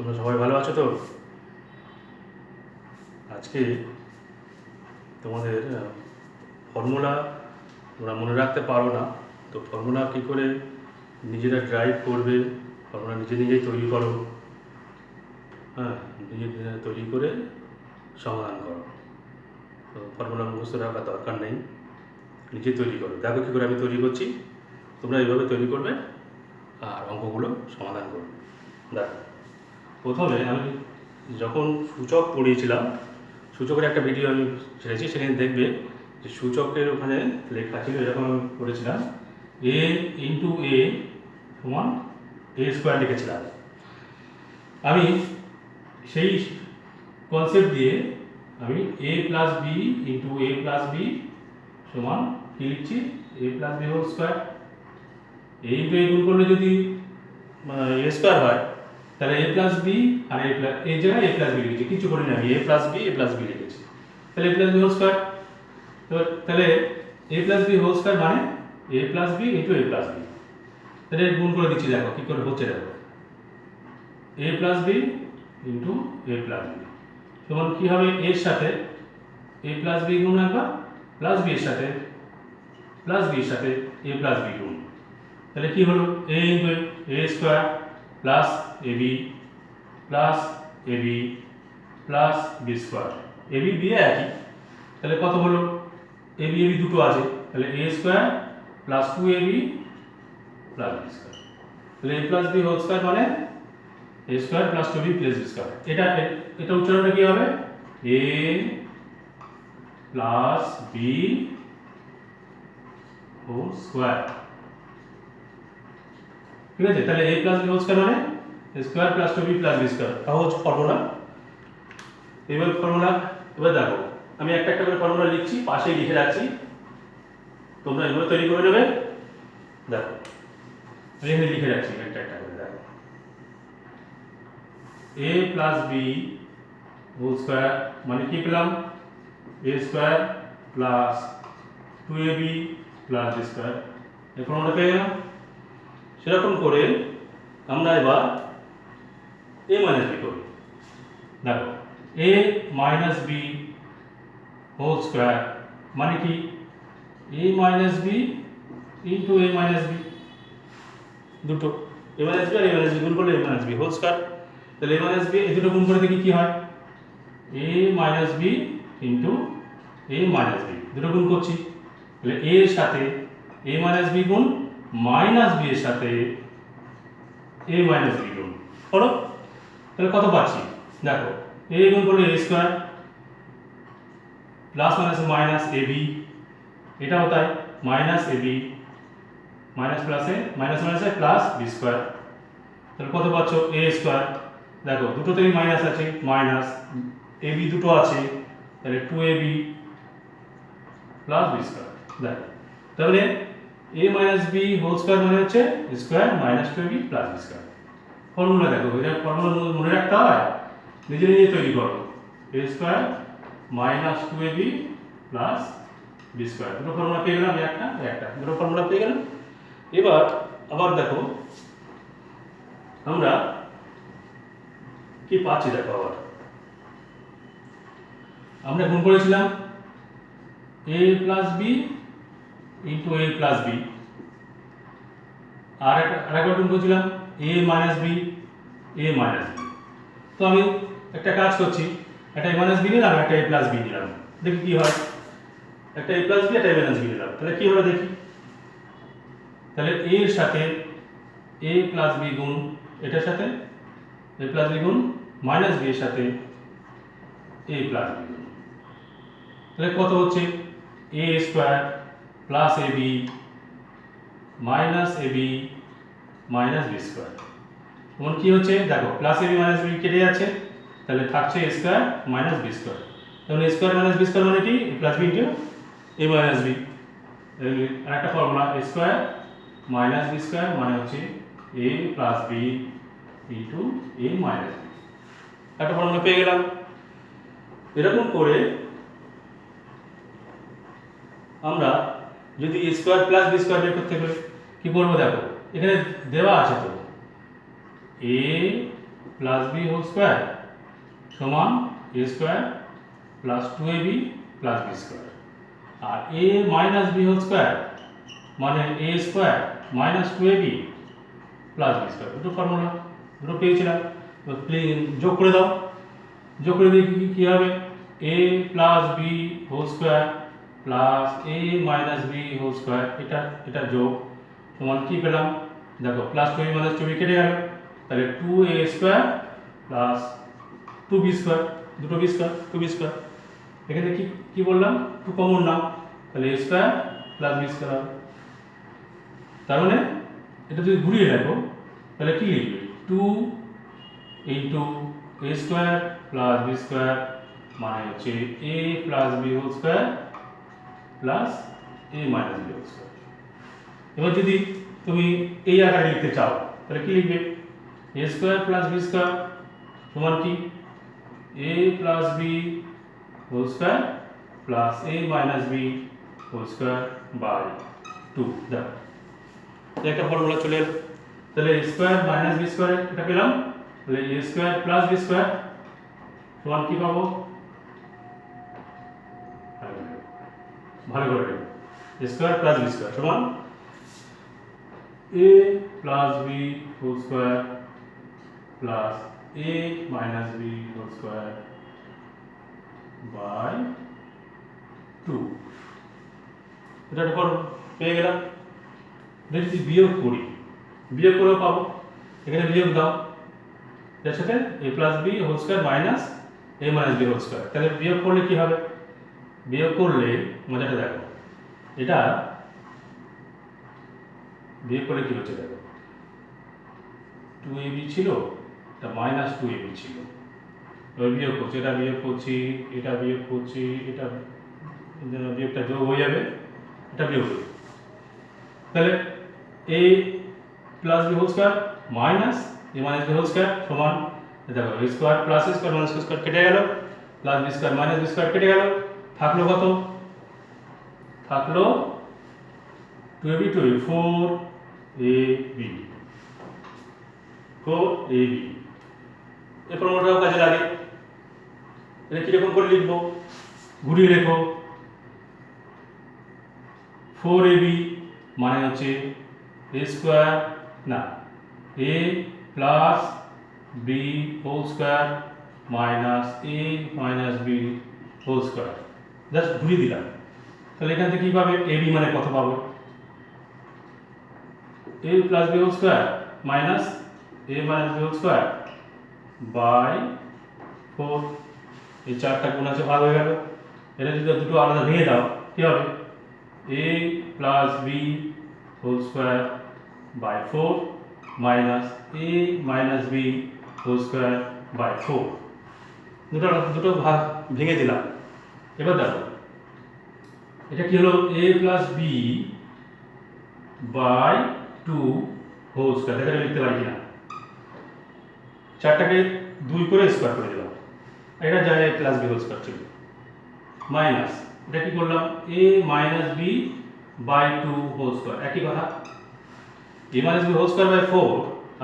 তোমরা সবাই ভালো আছো তো? আজকে তোমাদের ফর্মুলা তোমরা মনে রাখতে পারো না। তো ফর্মুলা কী করে নিজেরা ড্রাইভ করবে? ফর্মুলা নিজে নিজেই তৈরি করো। হ্যাঁ নিজে তৈরি করে সমাধান করো। তো ফর্মুলা মুখস্থ রাখার দরকার নেই। নিজে তৈরি করো। দেখো কী করে আমি তৈরি করছি। তোমরা এইভাবে তৈরি করবে আর অঙ্কগুলো সমাধান করবে। দেখো। প্রথমে আমি যখন সূচক পড়িয়েছিলাম, সূচকের একটা ভিডিও আমি ছেড়েছি, সেখানে দেখবে যে সূচকের ওখানে লেখা ছিল এরকম আমি করেছিলাম এ ইন্টু এ সমান এ স্কোয়ার লিখেছিলাম। আমি সেই কনসেপ্ট দিয়ে আমি a plus b into a plus b সমান কী লিখছি a plus b whole square এই ইন্টু গুণ করলে যদি এ স্কোয়ার হয় তাহলে এ প্লাস বি আর এ প্লাস এই জায়গায় এ প্লাস বি লিখেছি কিছু করিনি আমি a plus b a plus b লিখেছি তাহলে a plus b whole square তাহলে a plus b whole square মানে a plus b into a plus b তাহলে গুণ করে দিচ্ছি দেখো কী করে হচ্ছে দেখো a plus b into a plus b সমান কী হবে এর সাথে এ প্লাস বি গুণ একবার প্লাস বি এর সাথে প্লাস বি এর সাথে এ প্লাস বি গুণ তাহলে কি হলো a into a square plus a b plus a b plus b square a b b একই। তাহলে কত হলো? এ বি এ বি দুটো আছে। তাহলে a square plus two a b plus b square তাহলে a plus b whole square মানে a square plus two b plus b square এটা এটা উচ্চারণটা কি হবে? A plus b whole square ঠিক আছে? তাহলে a plus b whole square মানে square plus two b plus b square সহজ ফর্মুলা এবার ফর্মুলা এবার দেখো, আমি একটা একটা করে ফর্মুলা লিখছি পাশে লিখে রাখছি। তোমরা এগুলো তৈরি করে নেবে। দেখো, আমি এখানে লিখে রাখছি একটা একটা করে, দেখো। A plus b whole square মানে কি পেলাম? A square plus two a b plus b square এখন আমরা পেয়ে গেলাম। সেরকম করে আমরা এবার এ মাইনাস বি করি দেখো a minus b whole square মানে কি a minus b into a minus b দুটো এ মাইনাস বি আর এ মাইনাস বি গুণ করলে a minus b whole square তাহলে এ মাইনাস বি এই দুটো গুণ করে দেখি কি হয় a minus b into a minus b দুটো গুণ করছি তাহলে এর সাথে এ মাইনাস বি গুণ মাইনাস বি এর সাথে এ মাইনাস বি গুণ করো। তাহলে কত পাচ্ছি? দেখো এ গুণ করলে a square plus minus minus a b এটাও তাই মাইনাস এ বি মাইনাস প্লাসে মাইনাস মাইনাসে প্লাস বি স্কোয়ার তাহলে কত পাচ্ছ? এ স্কোয়ার দেখো, দুটোতেই মাইনাস আছে মাইনাস এ বি দুটো আছে, তাহলে two a b plus b square দেখো, তাহলে a minus b whole square মানে হচ্ছে square minus two b plus b square formula দেখো এটা ফর্মুলা মনে রাখতে হয়? নিজে নিজে তৈরি করো। A square minus two a b plus b square দুটো ফর্মুলা পেয়ে গেলাম একটা একটা। দুটো ফর্মুলা পেয়ে গেলাম। এবার আবার দেখো, আমরা কি পাচ্ছি দেখো আবার? আমরা গুণ করেছিলাম a plus b into a plus b আর আরেকবার গুণ করেছিলাম a minus b a minus b তো আমি একটা কাজ করছি, একটা এ মাইনাস বি নিলাম, একটা এ প্লাস বি নিলাম। দেখি কি হয়। একটা এ প্লাস বি একটা এ মাইনাস বি নিলাম। তাহলে কি হবে দেখি? তাহলে এর সাথে এ প্লাস বি গুণ এটার সাথে এ প্লাস বি গুণ মাইনাস বি এর সাথে এ প্লাস বি গুণ। তাহলে কত হচ্ছে? A square plus a b minus a b minus b square তখন কি হচ্ছে? দেখো plus a b minus b কেটে যাচ্ছে, তাহলে থাকছে স্কোয়ার মাইনাস বি স্কোয়ার তখন স্কোয়ার মাইনাস বি স্কোয়ার মানে কি? Plus b into a minus b আর একটা formula square minus B square মানে হচ্ছে a plus b into a minus b একটা ফর্মুলা পেয়ে গেলাম। এরকম করে আমরা যদি স্কোয়ার প্লাস বি স্কোয়ার বের করতে গেলে কি করব দেখো? এখানে দেওয়া আছে তো a plus b whole square সমান a square plus two a b plus b square R a minus b whole square মানে a square minus two a b plus b square দুটো ফর্মুলা দুটো পেয়েছিলাম যোগ করে দাও। যোগ করে দিয়ে কী হবে? A plus b whole square plus a minus b whole square এটা এটা যোগ, সমান কী পেলাম? দেখো plus two b minus two b কেটে গেল। তাহলে two a square plus two b square দুটো b square two b square এখানে কি কি বললাম? টু কমন নাও তাহলে a square plus b square তার মানে এটা যদি ঘুরিয়ে রাখো তাহলে কি লিখবে? Two into a square plus b square মানে হচ্ছে a plus b whole square plus a minus b square এবার যদি তুমি এই আকারে লিখতে চাও, তাহলে কি লিখবে? A square plus b square সমান কি? A plus b whole square plus a minus b whole square by two দেখো। একটা ফর্মুলা চলে এলো। তাহলে স্কোয়ার মাইনাস বি স্কোয়ার এটা পেলাম। তাহলে a square plus b square সমান কি পাবো? ভালো করে দেখো a square plus b square সমান a plus b whole square plus a minus b whole square by two এটা ফর্ম পেয়ে গেলাম। যদি বিয়োগ করি? বিয়োগ করেও পাবো। এখানে বিয়োগ দাও। এর সাথে a plus b whole square minus a minus b whole square তাহলে বিয়োগ করলে কি হবে? বিয়োগ করলে মজাটা দেখো। এটা বিয়োগ করলে কি হচ্ছে দেখো? টু এ বি ছিল, এটা মাইনাস টু এ বি ছিল। এবার বিয়োগ করছি, এটা বিয়োগ করছি, এটা বিয়োগ করছি, এটা বিয়োগটা যোগ হয়ে যাবে, এটা বিয়োগ করি তাহলে a plus b whole square minus a minus b whole square সমান, দেখো square plus square minus square কেটে গেল plus b square minus b square কেটে গেল থাকল কত? থাকল two a b two four a b four a b এই প্রমাণটাও কাজে লাগে। এটা কীরকম করে লিখব? ঘুরিয়ে রেখো ফোর এ বি মানে হচ্ছে এ স্কোয়ার না a plus b whole square minus a minus b whole square just ঘুরিয়ে দিলাম। তাহলে এখান থেকে কী এ বি মানে কত পাবো? A plus b whole square minus a minus b whole square by four এই চারটা গুণ আছে, ভাগ হয়ে গেল। এটা যদি দুটো আলাদা ভেঙে দাও, কী হবে? A plus b whole square by four minus a minus b whole square by four দুটো দুটো ভাগ ভেঙে দিলাম। এবার দেখো, এটা কি হলো? A plus b by two whole square দেখা যাবে লিখতে পারি কিনা? চারটাকে দুই করে স্কোয়ার করে দিলাম। এটা যায় প্লাস বি হোল স্কোয়ার ছিল মাইনাস এটা কি করলাম? A minus b by two whole square একই কথা। A minus b whole square by four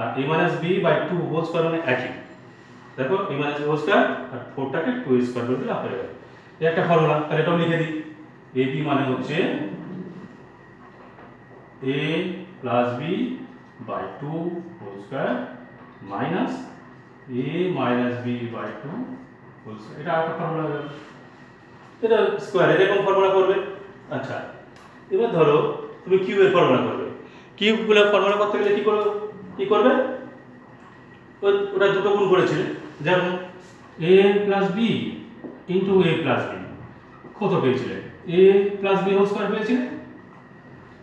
R a minus b by two whole square মানে একই। দেখো a minus b whole square আর ফোরটাকে টু স্কোয়ার করে দিলে হয়ে গেল একটা ফর্মুলা তাহলে এটাও লিখে দিই। এ বি মানে হচ্ছে a plus b by two whole square minus a minus b by two whole square এটা একটা ফর্মুলা এটা স্কোয়ার এরকম ফর্মুলা করবে? আচ্ছা এবার ধরো তুমি কিউবের ফর্মুলা করবে। কিউবগুলো ফর্মুলা করতে গেলে কি করবে? কি করবে? ওটা দুটো গুণ করেছিলে। যেমন a plus b into a plus b কত পেয়েছিলে? A plus b whole square পেয়েছিলে?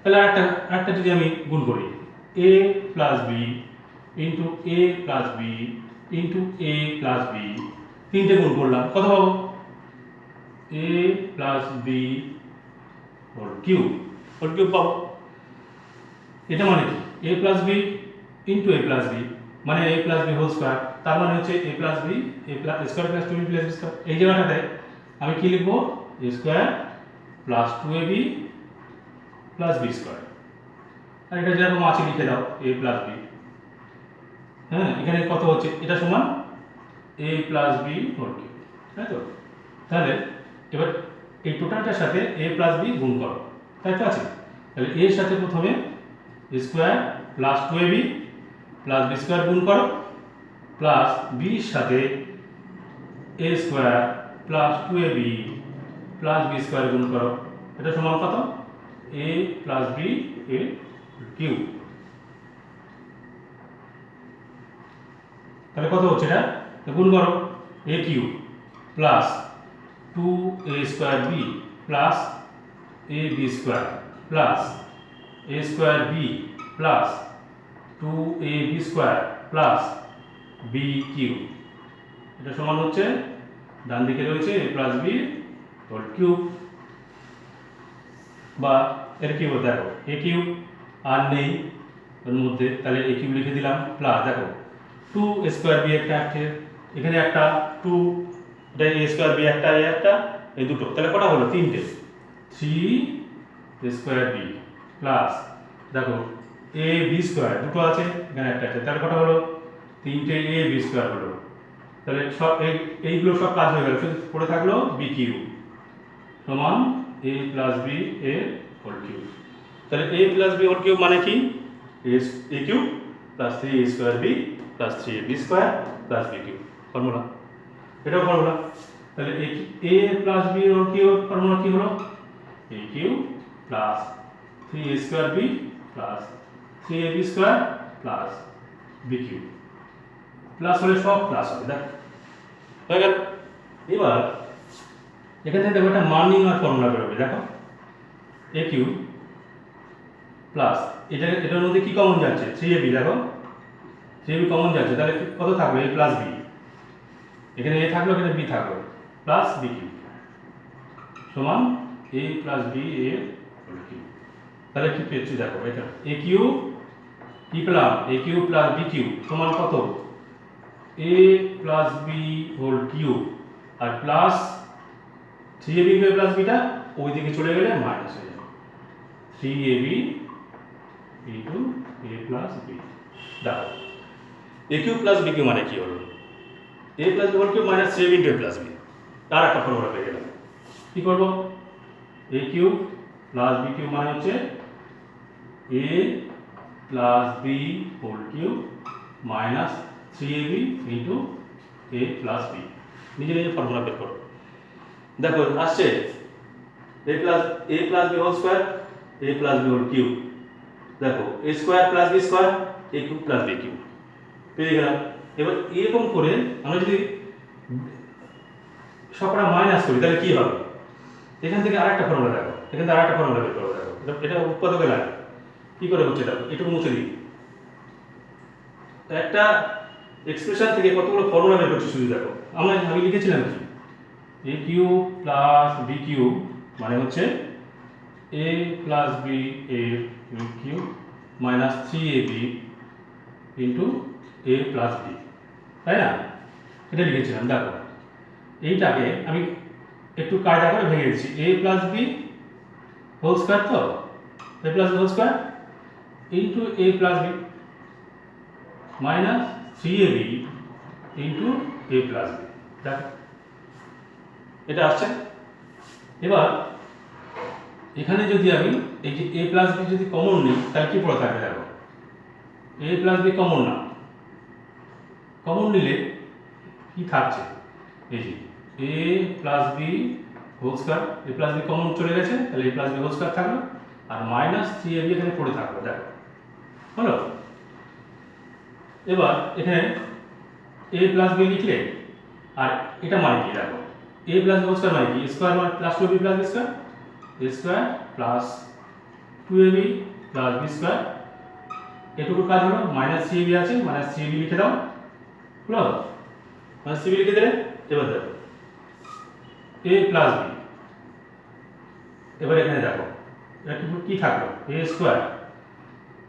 তাহলে একটা একটা যদি আমি গুণ করি a plus b into a plus b into a plus b তিনটে গুণ করলাম কত পাবো? A plus b whole cube whole cube পাবো। এটা মানে কি? A plus b into a plus b মানে a plus b whole square তার মানে হচ্ছে a plus b a plus square plus two b plus b square এই জায়গাটাতে আমি কি লিখব? A square plus two a b plus b square আর এটা যেরকম আছে, লিখে দাও এ প্লাস বি হ্যাঁ এখানে কত হচ্ছে? এটা সমান a plus b whole cube তাই তো? তাহলে এবার এই টোটালটার সাথে এ প্লাস বি গুণ করো। তাই তো আছে? তাহলে এর সাথে প্রথমে square plus two a b plus b square গুণ করো। প্লাস বির সাথে a square plus two a b plus b square গুণ করো। এটা সমান কত? A plus b a cube তাহলে কত হচ্ছে এটা? গুণ করো a cube plus two a square b plus a b square plus a square b plus two a b square plus b cube এটা সমান হচ্ছে, ডান দিকে রয়েছে a plus b whole cube বা এর কিউব দেখো এ কিউব আর নেই ওর মধ্যে, তাহলে এ কিউব লিখে দিলাম প্লাস দেখো টু স্কোয়ার বি একটা আছে, এখানে একটা টু এটা এ স্কোয়ার বি একটা এ একটা, এই দুটো, তাহলে কটা হলো? তিনটে। থ্রি স্কোয়ার বি প্লাস দেখো এ বি স্কোয়ার দুটো আছে, এখানে একটা আছে, তাহলে কটা হলো? তিনটে এ বি স্কোয়ার হলো তাহলে সব এই এইগুলো সব কাজ হয়ে গেল। শুধু পড়ে থাকল বি কিউ সমান a plus b a whole cube তাহলে a plus b whole cube মানে কি? A cube plus three a square b plus three a b square plus b cube formula এটাও ফর্মুলা তাহলে a plus b whole cube formula কি হলো? A cube plus three a square b plus three a b square plus b cube plus হলে সব plus হবে, দেখ। হয়ে গেল। এবার এখান থেকে দেখো একটা মান নির্ণয় ফর্মুলা বেরোবে, দেখো। এ কিউ প্লাস এটা, এটার মধ্যে কি কমন যাচ্ছে? থ্রি এ বি দেখো। থ্রি এ বি কমন যাচ্ছে, তাহলে কত থাকবে? এ প্লাস বি এখানে এ থাকল, এখানে বি থাকল। প্লাস বি কিউ সমান a plus b a cube তাহলে কি পেয়েছি? দেখো, এটা এ কিউ কি পেলাম a cube plus b cube সমান কত? A plus b whole cube R plus three a b plus beta ওই দিকে চলে গেলে মাইনাস হয়ে যাবে। Three a b into a plus b দেখো a cube plus b cube মানে কি হলো? A plus b whole cube minus three into a plus B তার একটা ফর্মুলা পেয়ে গেলাম। কি করব? A cube plus B cube মানে হচ্ছে A plus B whole cube minus three A B into A plus B নিজে নিজে ফর্মুলা বের করো। দেখো, আসছে। A plus A plus B whole square A plus B whole cube দেখো A square plus B square A cube plus B cube পেয়ে গেলাম। এবার এরকম করে আমরা যদি সবটা মাইনাস করি, তাহলে কি হবে? এখান থেকে আরেকটা ফর্মুলা দেখো। এখান থেকে আরেকটা ফর্মুলা বের করো, দেখো। এটা- এটা উৎপাদকে লাগে কি করে হচ্ছে দেখো? এটুকু মুছে দিই। একটা এক্সপ্রেশন থেকে কতগুলো ফর্মুলা বের করছি শুধু দেখো। আমরা আমি লিখেছিলাম কি? A cube plus B cube মানে হচ্ছে A plus B A cube minus three A B into A plus B তাই না? এটা লিখেছিলাম, দেখো। এইটাকে আমি একটু কায়দা করে ভেঙে দিচ্ছি। A plus B whole square তো? A plus whole square into A plus B minus three A B into A plus B. দেখো। এটা আসছে। এবার এখানে যদি আমি এই যে এ প্লাস বি যদি কমন নিই, তাহলে কি পড়ে থাকবে দেখো? এ প্লাস বি কমন না। কমন নিলে কি থাকছে? এই যে A plus B whole A plus B common চলে গেছে, তাহলে A plus B whole square থাকল। আর মাইনাস থ্রি এ বি এখানে পড়ে থাকল, দেখো। হলো? এবার এখানে এ প্লাস বি লিখলে, আর এটা মানে কি দেখো? এ প্লাস বি স্কোয়ার মানে কি? স্কোয়ার মানে plus two B plus B square A square plus two A B plus B square এটুকু কাজ হলো মাইনাস থ্রি বি আছে মাইনাস থ্রি বি লিখে দাও। হলো? মাইনাস থ্রি বি লিখে দিলে, এবার দেখো। এ প্লাস বি এবার এখানে দেখো এটা কি থাকল? A square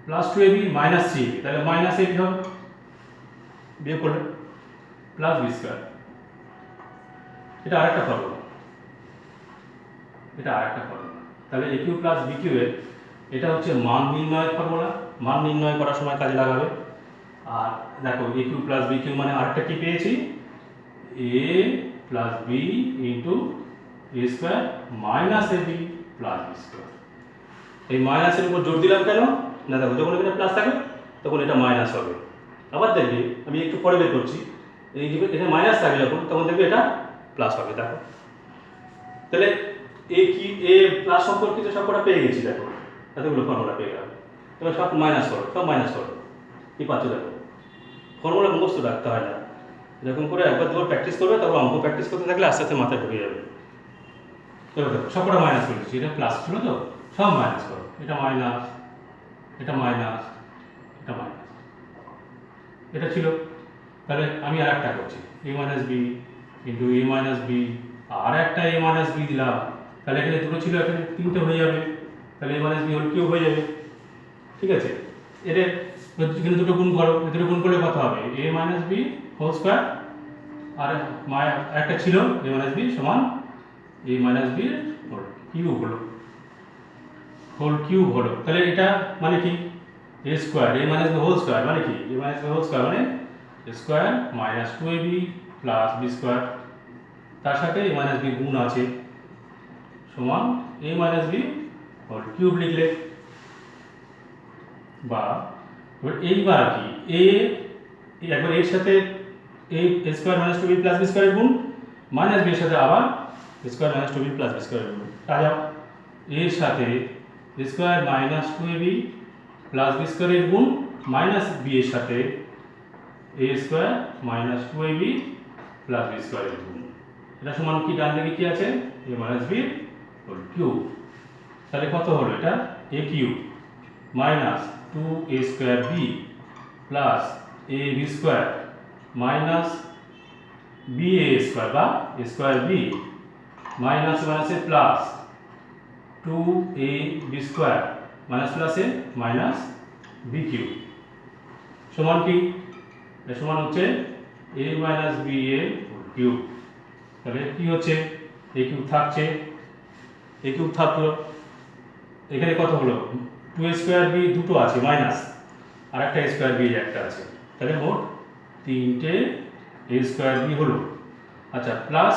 plus two A B minus three B তাহলে মাইনাস এ বি হবে? বিয়োগ করলে প্লাস বি স্কোয়ার এটা আরেকটা ফর্মুলা এটা আরেকটা ফর্মুলা তাহলে A cube plus B cube এর এটা হচ্ছে মান নির্ণয়ের ফর্মুলা মান নির্ণয় করার সময় কাজে লাগাবে। আর দেখো A cube plus B cube মানে আরেকটা কি পেয়েছি? A plus B into A square minus A B plus B square এই মাইনাসের উপর জোর দিলাম কেন? না দেখো, যখন এখানে প্লাস থাকবে, তখন এটা মাইনাস হবে। আবার দেখবে, আমি একটু পরে বের করছি। এই যে মাইনাস থাকবে যখন, তখন দেখবে এটা প্লাস হবে, দেখো। তাহলে এ কি, এ প্লাস সম্পর্কিত সবকটা পেয়ে গেছি, দেখো। এতগুলো ফর্মুলা পেয়ে গেলাম। এবার সব মাইনাস করো, সব মাইনাস করো। কি পাচ্ছ দেখো? ফর্মুলা মুখস্থ রাখতে হয় না। এরকম করে একবার দুবার প্র্যাকটিস করবে, তারপর অঙ্ক প্র্যাকটিস করতে থাকলে আস্তে আস্তে মাথায় ঢুকে যাবে। এবার দেখো, সবকটা মাইনাস করে দিচ্ছি, এটা প্লাস ছিল তো? সব মাইনাস করো। এটা মাইনাস এটা মাইনাস এটা ছিল। তাহলে আমি আর একটা করছি। A minus B into A minus B আর একটা এ মাইনাস বি দিলাম। তাহলে এখানে দুটো ছিল, এখানে তিনটে হয়ে যাবে। তাহলে A minus B whole cube হয়ে যাবে। ঠিক আছে? এদের এখানে দুটো গুণ করো। দুটো গুণ করলে কত হবে? A minus B whole square আর একটা ছিল এ মাইনাস বি সমান A minus B whole cube হলো। হোল কিউব হলো। তাহলে এটা মানে কি? A square A minus B whole square মানে কি? A minus B whole square মানে square minus two A B plus B square তার সাথে এ মাইনাস বি গুণ আছে। সমান A minus B whole cube লিখলে। বা এইবার কি এ একবার এর সাথে A square minus two B plus B স্কোয়ারের গুণ মাইনাস বি এর সাথে আবার square minus two B plus B স্কোয়ারের গুণ। কাজা এর সাথে square minus two A B plus B স্কোয়ারের গুণ মাইনাস বি এর সাথে A square minus two A B plus B স্কোয়ারের গুণ। এটা সমান কি? ডান দিকে কি আছে? A minus B whole cube তাহলে কত হলো এটা? A cube minus two A square B plus A B square minus B A square বা স্কোয়ার বি মাইনাস মাইনাসে plus two A B square minus প্লাসে মাইনাস বি কিউ। সমান কি? সমান হচ্ছে A minus B A cube তাহলে কি হচ্ছে? এ কিউব থাকছে। এ কিউব থাকল। এখানে কত হলো? টু স্কোয়ার বি দুটো আছে, মাইনাস। আর একটা স্কোয়ার বি একটা আছে। তাহলে মোট তিনটে এ স্কোয়ার বি হলো। আচ্ছা plus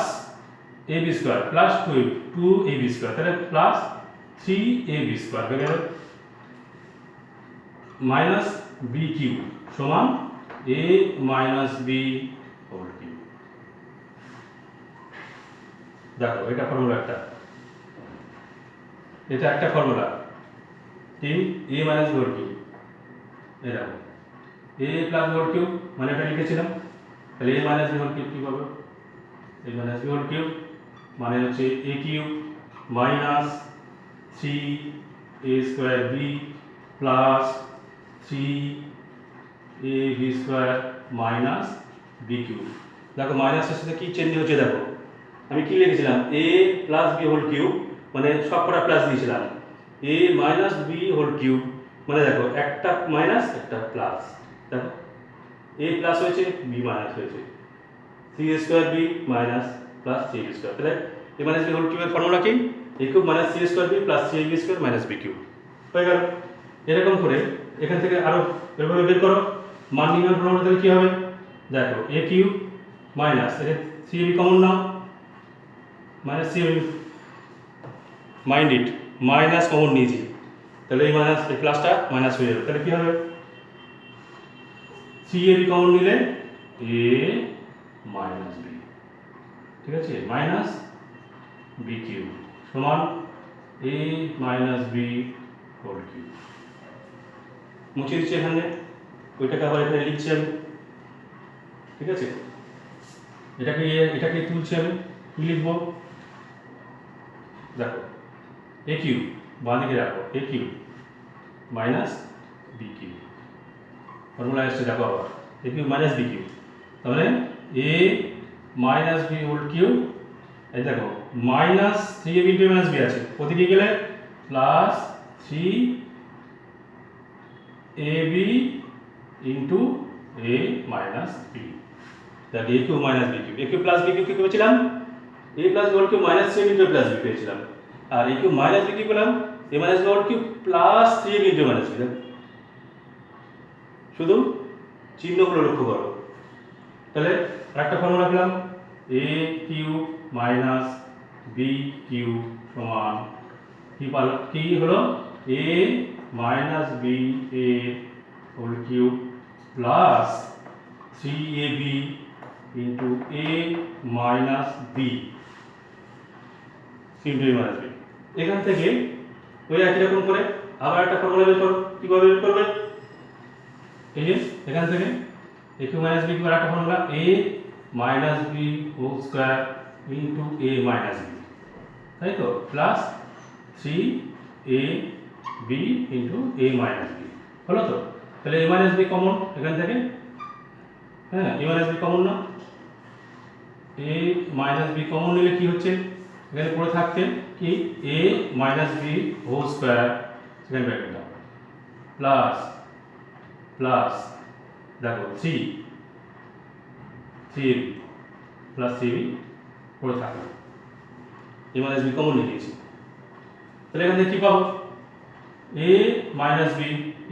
A B square plus two two A B square তাহলে plus three A B square হয়ে গেল মাইনাস বি কিউ সমান A minus B whole cube দেখো, এটা ফর্মুলা একটা। এটা একটা ফর্মুলা কি এ মাইনাস ভোর কিউ এই দেখো। এ প্লাস ভোর কিউ মানে এটা লিখেছিলাম। তাহলে A minus B whole cube কী পাবো? A minus B whole cube মানে হচ্ছে A cube minus three A square B plus three A B square minus B cube দেখো মাইনাসের সাথে কী চেঞ্জ হচ্ছে দেখো। আমি কি লিখেছিলাম? A plus B whole cube মানে সব কটা প্লাস দিয়েছিলাম। A minus B whole cube মানে দেখো একটা মাইনাস একটা প্লাস দেখো এ প্লাস হয়েছে বি মাইনাস হয়েছে। Three square B minus plus three square তাহলে এ মাইনাস বি হোল কিউবের ফর্মুলা কি? A cube minus three square B plus three B square minus B cube হয়ে গেল। এরকম করে এখান থেকে আরও এভাবে বের করো। মান নির্ণয় ফর্মুলা তাহলে কী হবে? দেখো A cube minus three B common now. Minus three mind it minus common নিয়েছি তাহলে এই মাইনাস এই প্লাসটা মাইনাস হয়ে যাবে। তাহলে কী হবে? সি এ বি কমন নিলে এ মাইনাস বি ঠিক আছে? মাইনাস বি কিউ সমান A minus B whole cube মুছে দিচ্ছি এখানে। ওইটাকে আবার এখানে লিখছি আমি। ঠিক আছে? এটাকে এটাকে তুলছি আমি। কি লিখব? দেখো এ কিউ বাঁদিকে রাখো। A cube minus B cube formula এসছে, দেখো আবার। A cube minus B cube তাহলে A minus B whole cube এই দেখো minus three A B minus B আছে। প্রতিটি গেলে plus three A B into A minus B তাহলে A cube minus B cube A cube plus B cube কি করেছিলাম? A plus B whole cube minus three into plus B পেয়েছিলাম। আর A cube minus B কি পেলাম A minus B whole cube plus three A into minus B শুধু চিহ্নগুলো লক্ষ্য করো। তাহলে একটা ফর্মুলা পেলাম। A cube minus B cube সমান কি পাল কি হলো? A minus B A whole cube plus three A B into A minus B A minus এখান থেকে ওই একই রকম করে আবার একটা ফর্মুলা বের করো। কীভাবে বের করবে? এই যে, এখান থেকে A cube minus B cube আর একটা formula A minus B whole square into A minus B তাই তো? Plus three A B into A minus B হলো তো? তাহলে এ মাইনাস বি কমন এখান থেকে? হ্যাঁ এ মাইনাস বি কমন না? এ মাইনাস বি কমন নিলে কি হচ্ছে? এখানে পড়ে থাকতে কি? A minus B whole square second ব্র্যাকেটটা plus plus দেখো থ্রি থ্রি প্লাস থ্রি পড়ে থাকবে এ মাইনাস বি কমন নিয়ে নিয়েছি তাহলে এখান থেকে কী পাবো? এ মাইনাস বি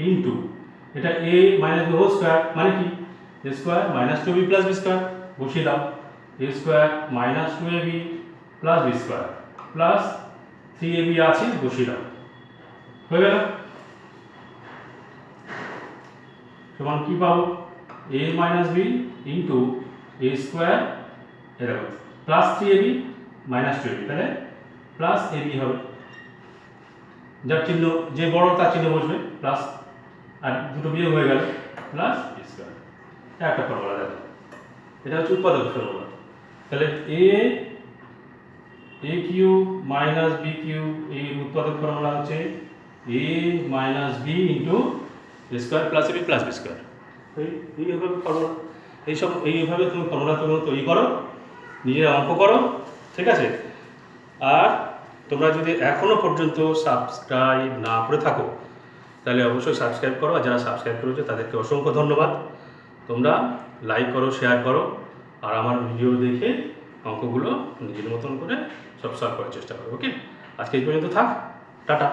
ইন্টু এটা A minus B whole square মানে কি? A square minus two B plus B square বসিয়ে দাও। A square minus two A B plus B square plus three A B আছে, বসিয়ে দাও। হয়ে গেল। সমান কি পাবো? A minus B into A square এরকম plus three A B minus two A B তাহলে প্লাস এ বি হবে। যার চিহ্ন, যে বড় তার চিহ্ন বসবে প্লাস আর দুটো বিয়োগ হয়ে গেল প্লাস স্কোয়ার একটা ফর্মুলা দেখো। এটা হচ্ছে উৎপাদক ফর্মুলা তাহলে A A cube minus B cube এই উৎপাদক ফর্মুলা হচ্ছে A minus B into square plus B plus B square এই এইভাবে ফর্মুলা এইসব, এইভাবে তুমি ফর্মুলা তুমি তৈরি করো, নিজের অঙ্ক করো, ঠিক আছে? আর তোমরা যদি এখনও পর্যন্ত সাবস্ক্রাইব না করে থাকো, তাহলে অবশ্যই সাবস্ক্রাইব করো, আর যারা সাবস্ক্রাইব করেছ তাদেরকে অসংখ্য ধন্যবাদ। তোমরা লাইক করো শেয়ার করো, আর আমার ভিডিও দেখে অঙ্কগুলো নিজের মতন করে সব সলভ করার চেষ্টা করো ওকে আজকে এই পর্যন্ত থাক, টাটা।